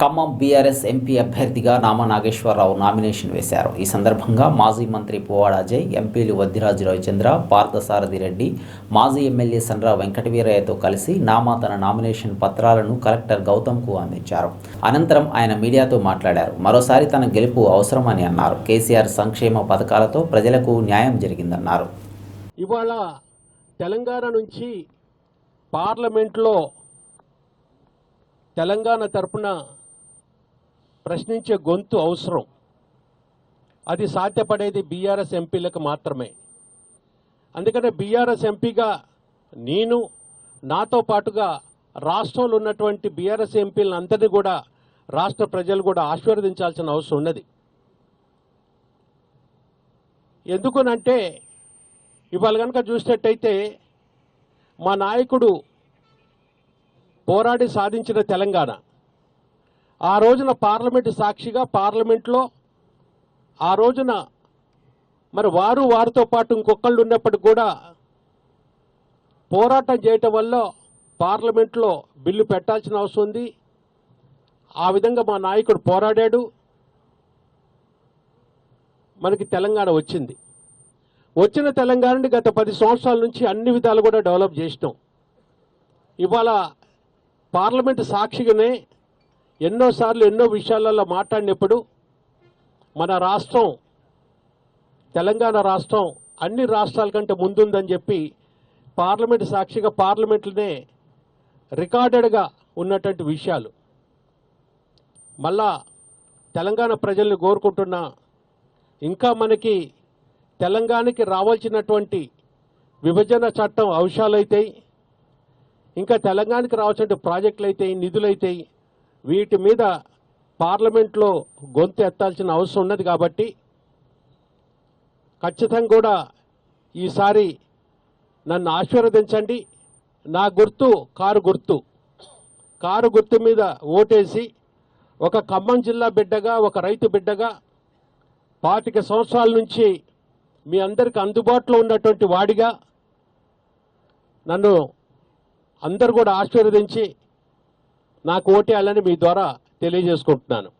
Khammam BRS MP అభ్యర్థిగా Nama Nageswararao nomination వేశారు. ఈ సందర్భంగా మాజీ మంత్రి పువ్వాడ అజయ్ ఎంపీలు వద్దిరాజు రవిచంద్ర పార్థసారథి రెడ్డి మాజీ ఎమ్మెల్యే సండ్ర వెంకటవీరయ్యతో కలిసి నామా తన నామినేషన్ పత్రాలను కలెక్టర్ గౌతమ్కు అందించారు. అనంతరం ఆయన మీడియాతో మాట్లాడారు. మరోసారి తన గెలుపు అవసరమని అన్నారు. కేసీఆర్ సంక్షేమ పథకాలతో ప్రజలకు న్యాయం జరిగిందన్నారు. ఇవాళ తెలంగాణ నుంచి పార్లమెంట్లో తెలంగాణ తరపున ప్రశ్నించే గొంతు అవసరం. అది సాధ్యపడేది బీఆర్ఎస్ ఎంపీలకు మాత్రమే. అందుకనే బీఆర్ఎస్ ఎంపీగా నేను నాతో పాటుగా రాష్ట్రంలో ఉన్నటువంటి బీఆర్ఎస్ ఎంపీలను అందరినీ కూడా రాష్ట్ర ప్రజలు కూడా ఆశీర్వదించాల్సిన అవసరం ఉన్నది. ఎందుకునంటే ఇవాళ కనుక చూసినట్టయితే మా నాయకుడు పోరాడి సాధించిన తెలంగాణ. ఆ రోజున పార్లమెంటు సాక్షిగా పార్లమెంట్లో ఆ రోజున మరి వారు వారితో పాటు ఇంకొకళ్ళు ఉన్నప్పటికి కూడా పోరాటం చేయటం వల్ల పార్లమెంట్లో బిల్లు పెట్టాల్సిన అవసరం ఉంది. ఆ విధంగా మా నాయకుడు పోరాడాడు. మనకి తెలంగాణ వచ్చింది. వచ్చిన తెలంగాణని గత పది సంవత్సరాల నుంచి అన్ని విధాలు కూడా డెవలప్ చేసినాం. ఇవాళ పార్లమెంట్ సాక్షిగానే ఎన్నోసార్లు ఎన్నో విషయాలలో మాట్లాడినప్పుడు మన రాష్ట్రం తెలంగాణ రాష్ట్రం అన్ని రాష్ట్రాల కంటే ముందుందని చెప్పి పార్లమెంట్ సాక్షిగా పార్లమెంట్లోనే రికార్డెడ్గా ఉన్నటువంటి విషయాలు. మళ్ళా తెలంగాణ ప్రజల్ని కోరుకుంటున్నా ఇంకా మనకి తెలంగాణకి రావాల్సినటువంటి విభజన చట్టం అంశాలైతాయి ఇంకా తెలంగాణకి రావాల్సిన ప్రాజెక్టులు అయితే నిధులు అయితాయి వీటి మీద పార్లమెంట్లో గొంతు ఎత్తాల్సిన అవసరం ఉన్నది కాబట్టి ఖచ్చితంగా కూడా ఈసారి నన్ను ఆశీర్వదించండి. నా గుర్తు కారు గుర్తు. కారు గుర్తు మీద ఓటేసి ఒక ఖమ్మం జిల్లా బిడ్డగా ఒక రైతు బిడ్డగా పాతిక సంవత్సరాల నుంచి మీ అందరికి అందుబాటులో ఉన్నటువంటి వాడిగా నన్ను అందరు కూడా ఆశీర్వదించి నాకు ఓటేయాలని మీ ద్వారా తెలియజేసుకుంటున్నాను.